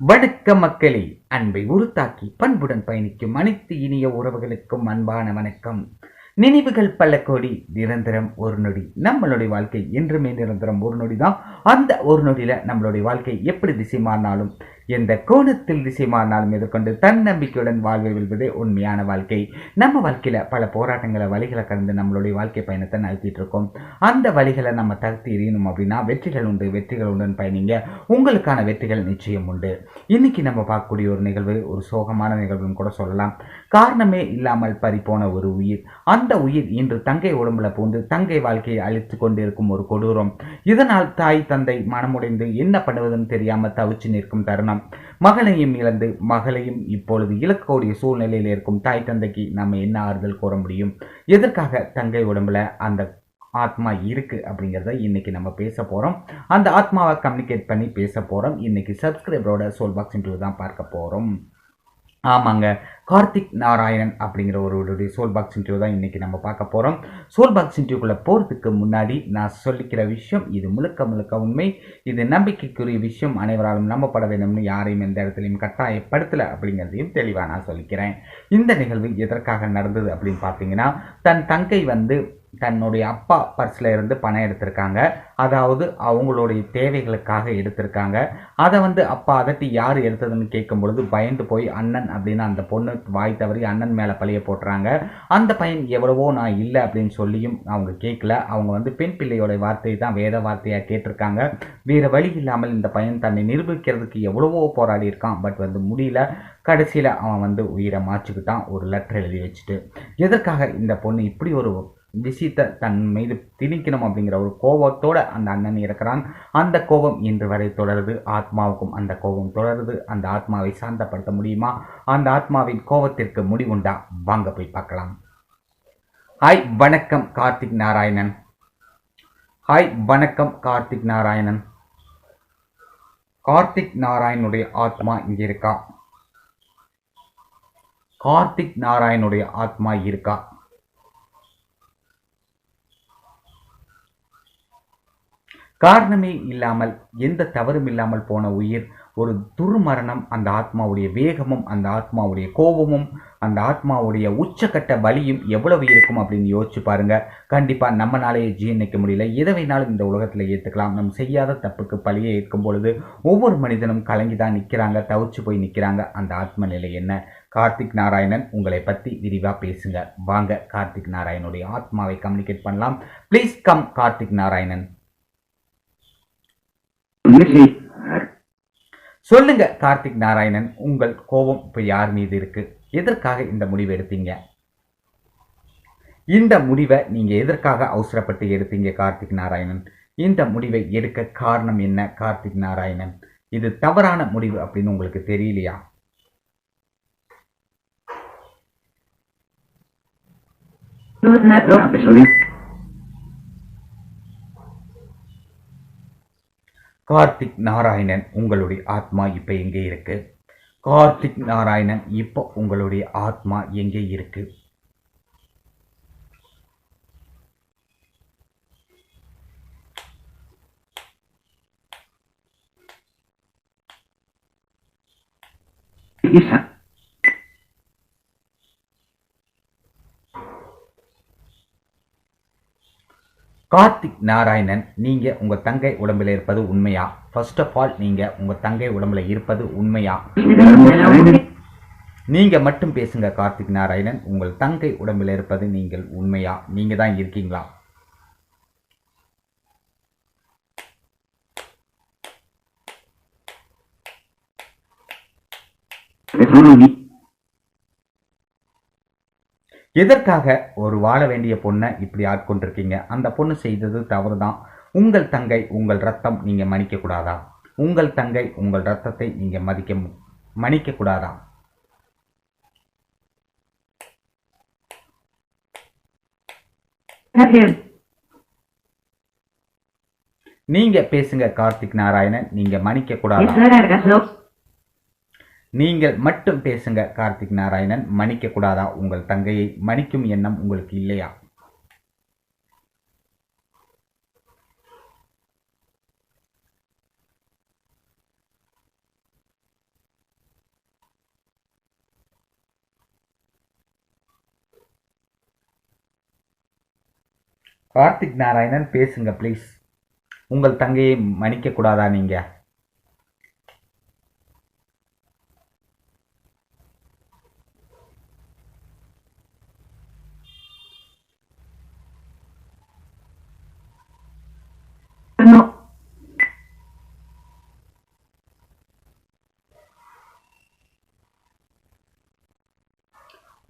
வடுக்க மக்களே அன்பை உருத்தாக்கி பண்புடன் பயணிக்கும் அனைத்து இனிய உறவுகளுக்கும் அன்பான வணக்கம். நினைவுகள் பல கோடி நிரந்தரம் ஒரு நொடி. நம்மளுடைய வாழ்க்கை என்றுமே நிரந்தரம் ஒரு நொடி தான் அந்த ஒரு நொடியில நம்மளுடைய வாழ்க்கை எப்படி திசை மாறினாலும் எந்த கோணத்தில் திசை மாறினாலும் எதிர்கொண்டு தன்னம்பிக்கையுடன் வாழ்வை வெல்வதே உண்மையான வாழ்க்கை. நம்ம வாழ்க்கையில பல போராட்டங்களை வழிகளை கடந்து நம்மளுடைய வாழ்க்கை பயணத்தை நடத்திட்டு இருக்கோம். அந்த வழிகளை நம்ம தகுத்தி எறியணும் அப்படின்னா வெற்றிகள் உண்டு. வெற்றிகள் உண்டுன்னு பயணிங்க. உங்களுக்கான வெற்றிகள் நிச்சயம் உண்டு. இன்னைக்கு நம்ம பார்க்கக்கூடிய ஒரு நிகழ்வு ஒரு சோகமான நிகழ்வுன்னு கூட சொல்லலாம். காரணமே இல்லாமல் பறிப்போன ஒரு உயிர். அந்த உயிர் இன்று தங்கை உடம்புல பூந்து தங்கை வாழ்க்கையை அழித்து கொண்டிருக்கும் ஒரு கொடூரம். இதனால் தாய் தந்தை மனமுடைந்து என்ன பண்ணுவதுன்னு தெரியாமல் தவிச்சு நிற்கும் தருணம். மகளையும் இழந்து மகளையும் இப்பொழுது இழக்கக்கூடிய சூழ்நிலையில் இருக்கும் தாய் தந்தைக்கு நம்ம என்ன ஆறுதல் கூற முடியும்? எதற்காக தங்கை உடம்புல அந்த ஆத்மா இருக்கு அப்படிங்கிறத இன்னைக்கு நம்ம பேச போறோம். அந்த ஆத்மாவை கம்யூனிகேட் பண்ணி பேச போறோம். இன்னைக்கு சப்ஸ்கிரைபரோட சோல் பாக்ஸ் இன்டர்வியூ தான் பார்க்க போறோம். ஆமாங்க. கார்த்திக் நாராயணன் அப்படிங்கிற ஒருவருடைய சோல் பாக்ஸ் இன்டர்வியூ தான் இன்றைக்கி நம்ம பார்க்க போகிறோம் சோல் பாக்ஸ் இன்டர்வியூக்குள்ளே போகிறதுக்கு முன்னாடி நான் சொல்லிக்கிற விஷயம் இது முழுக்க முழுக்க உண்மை. இது நம்பிக்கைக்குரிய விஷயம். அனைவராலும் நம்பப்பட வேண்டும்னு யாரையும் எந்த இடத்துலையும் கட்டாயப்படுத்தலை அப்படிங்கிறதையும் தெளிவாக நான் சொல்லிக்கிறேன். இந்த நிகழ்வு எதற்காக நடந்தது அப்படின்னு பார்த்தீங்கன்னா தன் தங்கை வந்து தன்னுடைய அப்பா பர்ஸில் இருந்து பணம் எடுத்திருக்காங்க. அதாவது அவங்களுடைய தேவைகளுக்காக எடுத்திருக்காங்க. அதை வந்து அப்பா அதட்டி யார் எடுத்ததுன்னு கேட்கும் பொழுது பயந்து போய் அண்ணன் அப்படின்னு அந்த பொண்ணு வாய் தவறி அண்ணன் மேலே பழிய போட்டுறாங்க. அந்த பையன் எவ்வளவோ நான் இல்லை அப்படின்னு சொல்லியும் அவங்க கேட்கல. அவங்க வந்து பெண் பிள்ளையோட வார்த்தையை தான் வேத வார்த்தையாக கேட்டிருக்காங்க. வேறு வழி இல்லாமல் இந்த பையன் தன்னை நிரூபிக்கிறதுக்கு எவ்வளவோ போராடி இருக்கான். பட் வந்து முடியல. கடைசியில் அவன் வந்து உயிரை மாச்சுக்கிட்டான் ஒரு லெட்டர் எழுதி வச்சுட்டு. எதற்காக இந்த பொண்ணு இப்படி ஒரு விஷயத்தை தன் மீது திணிக்கணும் அப்படிங்கிற ஒரு கோபத்தோட அந்த அண்ணன் இருக்கிறான். அந்த கோபம் இன்று வரை தொடருது. ஆத்மாவுக்கும் அந்த கோபம் தொடருது. அந்த ஆத்மாவை சாந்தப்படுத்த முடியுமா? அந்த ஆத்மாவின் கோபத்திற்கு முடிவுண்டா? வாங்க போய் பார்க்கலாம். ஹாய் வணக்கம் கார்த்திக் நாராயணன். ஹாய் வணக்கம் கார்த்திக் நாராயணன். கார்த்திக் நாராயணனுடைய ஆத்மா இங்க இருக்கா? கார்த்திக் நாராயணனுடைய ஆத்மா இருக்கா? காரணமே இல்லாமல் எந்த தவறும் இல்லாமல் போன உயிர் ஒரு துர்மரணம் அந்த ஆத்மாவுடைய வேகமும் அந்த ஆத்மாவுடைய கோபமும் அந்த ஆத்மாவுடைய உச்சக்கட்ட வலியும் எவ்வளவு இருக்கும் அப்படின்னு யோசிச்சு பாருங்க. கண்டிப்பா நம்மனாலேயே ஜீர்ணிக்க முடியல. எதை வேணாலும் இந்த உலகத்தில் ஏற்றுக்கலாம் நம்ம செய்யாத தப்புக்கு பழியை ஏற்கும் பொழுது ஒவ்வொரு மனிதனும் கலங்கி தான் நிற்கிறாங்க தவிச்சு போய் நிற்கிறாங்க அந்த ஆத்ம நிலை என்ன? கார்த்திக் நாராயணன் உங்களை பற்றி விரிவாக பேசுங்க. வாங்க கார்த்திக் நாராயணுடைய ஆத்மாவை கம்யூனிகேட் பண்ணலாம். Please come Karthik Narayanan. சொல்லுங்க கார்த்திக் நாராயணன். உங்கள் கோபம் இப்ப யார் மீது இருக்கு? எதற்காக இந்த முடிவு எடுத்தீங்க? இந்த முடிவை நீங்க எதற்காக அவசரப்பட்டு எடுத்தீங்க கார்த்திக் நாராயணன்? இந்த முடிவை எடுக்க காரணம் என்ன கார்த்திக் நாராயணன்? இது தவறான முடிவு அப்படின்னு உங்களுக்கு தெரியலையா? கார்த்திக் நாராயணன் உங்களுடைய ஆத்மா இப்போ எங்கே இருக்கு? கார்த்திக் நாராயணன் இப்போ உங்களுடைய ஆத்மா எங்கே இருக்கு? கார்த்திக் நாராயணன் நீங்க உங்க தங்கை உடம்புல இருப்பது உண்மையா? ஃபர்ஸ்ட் ஆஃப் ஆல் நீங்க உங்க தங்கை உடம்புல இருப்பது உண்மையா? நீங்க மட்டும் பேசுங்க கார்த்திக் நாராயணன். உங்கள் தங்கை உடம்பில் இருப்பது நீங்கள் உண்மையா? நீங்க தான் இருக்கீங்களா? எதற்காக ஒரு வாழ வேண்டிய பொண்ணை இப்படி ஆட்கொண்டிருக்கீங்க? அந்த பொண்ணு செய்தது தவறுதான். உங்கள் தங்கை உங்கள் ரத்தம் நீங்க மன்னிக்க கூடாதா உங்கள் தங்கை உங்கள் ரத்தத்தை நீங்க மதிக்க மன்னிக்க கூடாதா நீங்க பேசுங்க கார்த்திக் நாராயணன். நீங்க மன்னிக்க கூடாது நீங்கள் மட்டும் பேசுங்க கார்த்திக் நாராயணன். மன்னிக்க கூடாதா உங்கள் தங்கையை மன்னிக்கும் எண்ணம் உங்களுக்கு இல்லையா? கார்த்திக் நாராயணன் பேசுங்க ப்ளீஸ் உங்கள் தங்கையை மன்னிக்க கூடாதா நீங்கள்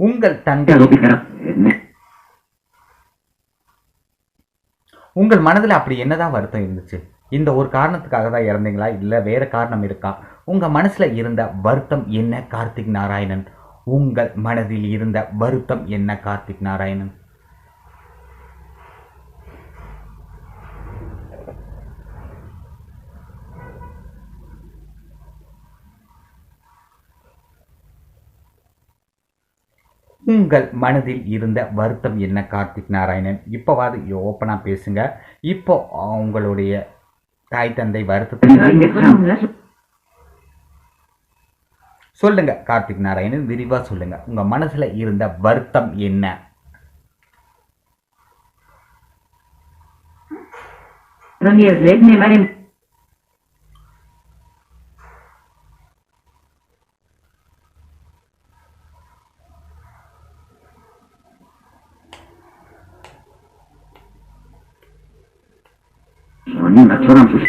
உங்கள் picará. உங்கள் மனதில் அப்படி என்னதான் வருத்தம் இருந்துச்சு? இந்த ஒரு காரணத்துக்காக தான் இறந்தீங்களா? இல்லை வேற காரணம் இருக்கா? உங்க மனசுல இருந்த வருத்தம் என்ன கார்த்திக் நாராயணன்? உங்கள் மனதில் இருந்த வருத்தம் என்ன கார்த்திக் நாராயணன்? உங்கள் மனதில் இருந்த வருத்தம் என்ன கார்த்திக் நாராயணன்? இப்போவாது ஓப்பனா பேசுங்க. இப்போ உங்களுடைய தாய் தந்தை வருத்தத்தை சொல்லுங்க. கார்த்திக் நாராயணன் விரிவா சொல்லுங்க. உங்க மனசுல இருந்த வருத்தம் என்ன? Ronnie me bununla sorumsuz.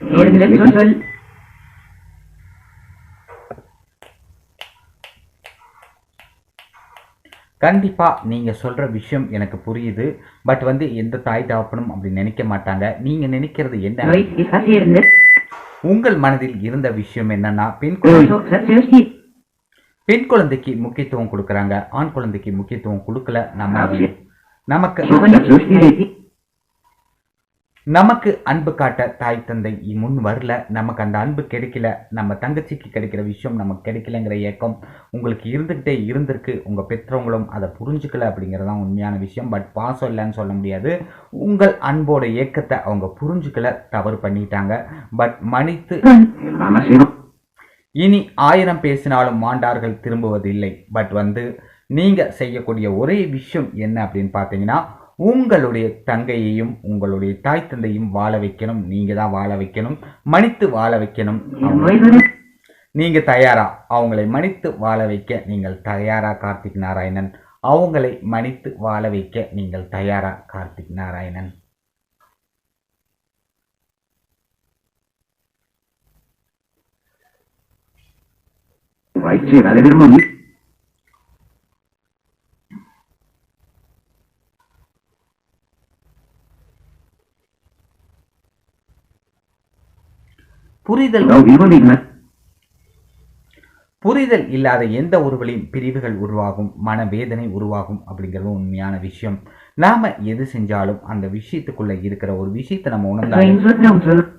Soy el கண்டிப்பா நீங்க சொல்ற விஷயம் எனக்கு புரியுது. பட் வந்து எந்த தாய் தகப்பனும் அப்படி நினைக்க மாட்டாங்க. நீங்க நினைக்கிறது என்ன? உங்கள் மனதில் இருந்த விஷயம் என்னன்னா பெண் குழந்தை பெண் குழந்தைக்கு முக்கியத்துவம் கொடுக்கறாங்க. ஆண் குழந்தைக்கு முக்கியத்துவம் கொடுக்கல. நம்ம நமக்கு நமக்கு அன்பு காட்ட தாய் தந்தை முன் வரல. நமக்கு அந்த அன்பு கிடைக்கல. நம்ம தங்கச்சிக்கு கிடைக்கிற விஷயம் நமக்கு கிடைக்கலங்கிற ஏக்கம் உங்களுக்கு இருந்துகிட்டே இருந்திருக்கு. உங்க பெற்றவங்களும் அதை புரிஞ்சுக்கல அப்படிங்கிறதான் உண்மையான விஷயம். பட் பாசம் இல்லைன்னு சொல்ல முடியாது. உங்கள் அன்போட ஏக்கத்தை அவங்க புரிஞ்சுக்கல தவறு பண்ணிட்டாங்க. பட் மன்னித்து இனி ஆயிரம் பேசினாலும் மாண்டார்கள் திரும்புவதில்லை. பட் வந்து நீங்க செய்யக்கூடிய ஒரே விஷயம் என்ன அப்படின்னு பார்த்தீங்கன்னா உங்களுடைய தங்கையையும் உங்களுடைய தாய் தந்தையும் வாழ வைக்கணும். நீங்க தான் வாழ வைக்கணும். மன்னித்து வாழ வைக்கணும். நீங்க தயாரா? அவங்களை மன்னித்து வாழ வைக்க நீங்கள் தயாரா கார்த்திக் நாராயணன்? அவங்களை மன்னித்து வாழ வைக்க நீங்கள் தயாரா கார்த்திக் நாராயணன்? வயிற்று புரிதல் புரிதல் இல்லாத எந்த உறவுகளையும் பிரிவுகள் உருவாகும் மனவேதனை உருவாகும் அப்படிங்கிறது உண்மையான விஷயம். நாம எது செஞ்சாலும் அந்த விஷயத்துக்குள்ள இருக்கிற ஒரு விஷயத்தை நம்ம உணர்ந்தாலும்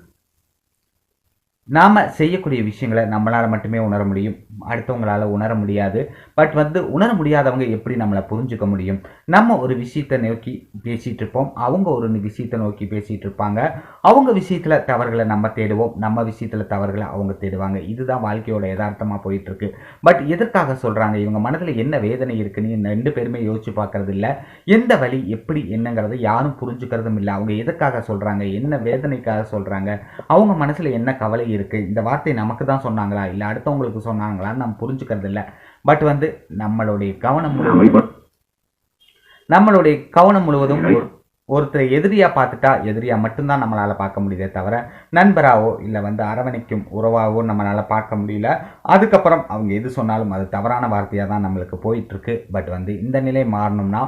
நாம் செய்யக்கூடிய விஷயங்களை நம்மளால் மட்டுமே உணர முடியும். அடுத்தவங்களால உணர முடியாது. பட் வந்து உணர முடியாதவங்க எப்படி நம்மளை புரிஞ்சுக்க முடியும்? நம்ம ஒரு விஷயத்தை நோக்கி பேசிகிட்டு இருப்போம். அவங்க ஒரு விஷயத்தை நோக்கி பேசிகிட்டு இருப்பாங்க. அவங்க விஷயத்தில் தவறுகளை நம்ம தேடுவோம். நம்ம விஷயத்தில் தவறுகளை அவங்க தேடுவாங்க. இதுதான் வாழ்க்கையோட யதார்த்தமாக போயிட்டுருக்கு. பட் எதற்காக சொல்கிறாங்க இவங்க மனதில் என்ன வேதனை இருக்குன்னு ரெண்டு பேருமே யோசிச்சு பார்க்கறது இல்லை எந்த வழி எப்படி என்னங்கிறத யாரும் புரிஞ்சுக்கிறதும் இல்லை. அவங்க எதற்காக சொல்கிறாங்க என்ன வேதனைக்காக சொல்கிறாங்க அவங்க மனசில் என்ன கவலை இருக்கு. இந்த வார்த்தை நமக்கு தான் சொன்னாங்களா? இல்லை அடுத்தவங்களுக்கு சொன்னாங்களான்னு நம்ம புரிஞ்சுக்கிறது இல்லை. பட் வந்து நம்மளுடைய கவனம் நம்மளுடைய கவனம் முழுவதும் ஒரு- ஒருத்தரை எதிரியா பார்த்துட்டா எதிரியா மட்டும்தான் நம்மளால பார்க்க முடியுதே தவிர நண்பராவோ இல்லை வந்து அரவணைக்கும் உறவாவோ நம்மளால பார்க்க முடியல. அதுக்கப்புறம் அவங்க எது சொன்னாலும் அது தவறான வார்த்தையா தான் நம்மளுக்கு போயிட்டு இருக்கு பட் வந்து இந்த நிலை மாறணும்னா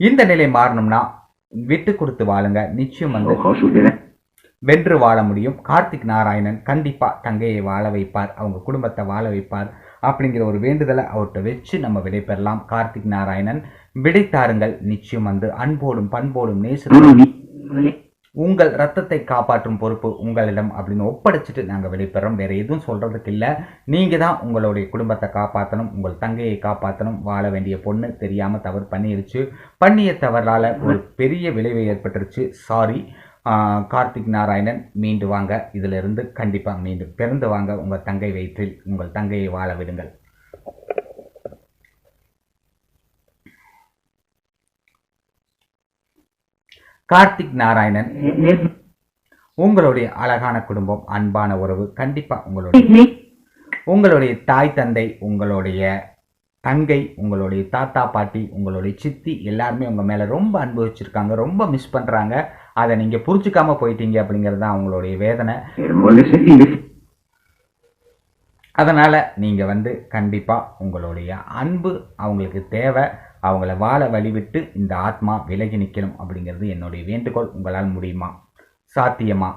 இந்த நிலை மாறணும்னா விட்டு கொடுத்து வாழுங்க. நிச்சயம் வந்து வென்று வாழ முடியும். கார்த்திக் நாராயணன் கண்டிப்பா தங்கையை வாழ வைப்பார். அவங்க குடும்பத்தை வாழ வைப்பார். அப்படிங்கிற ஒரு வேண்டுதலை அவர்கிட்ட வச்சு நம்ம விடை பெறலாம். கார்த்திக் நாராயணன் விடை தாருங்கள். நிச்சயம் வந்து அன்போடும் பண்போடும் நேசத்தோடும் உங்கள் ரத்தத்தை காப்பாற்றும் பொறுப்பு உங்களிடம் அப்படின்னு ஒப்படைச்சிட்டு நாங்கள் வெளிப்படுறோம். வேற எதுவும் சொல்றதுக்கு இல்லை. நீங்க தான் உங்களுடைய குடும்பத்தை காப்பாற்றணும் உங்கள் தங்கையை காப்பாற்றணும் வாழ வேண்டிய பொண்ணு தெரியாம தவறு பண்ணிருச்சு. பண்ணிய தவறால ஒரு பெரிய விளைவு ஏற்பட்டுருச்சு. சாரி கார்த்திக் நாராயணன் மீண்டு வாங்க. இதுல இருந்து கண்டிப்பா மீண்டும் பிறந்து வாங்க. உங்கள் தங்கை வயிற்றில் உங்கள் தங்கையை வாழ விடுங்கள். கார்த்திக் நாராயணன். உங்களுடைய அழகான குடும்பம் அன்பான உறவு கண்டிப்பா உங்களுடைய உங்களுடைய தாய் தந்தை உங்களுடைய தங்கை உங்களுடைய தாத்தா பாட்டி உங்களுடைய சித்தி எல்லாருமே உங்க மேல ரொம்ப அன்பு வச்சிருக்காங்க ரொம்ப மிஸ் பண்றாங்க. அதை நீங்க புரிஞ்சுக்காம போயிட்டீங்க அப்படிங்கிறது தான் அவங்களுடைய வேதனை. அதனால நீங்க வந்து கண்டிப்பா உங்களுடைய அன்பு அவங்களுக்கு தேவை. அவங்கள வாழ வழிவிட்டு இந்த ஆத்மா விலகி நிற்கணும் அப்படிங்கிறது என்னுடைய வேண்டுகோள். உங்களால் முடியுமா? சாத்தியமா?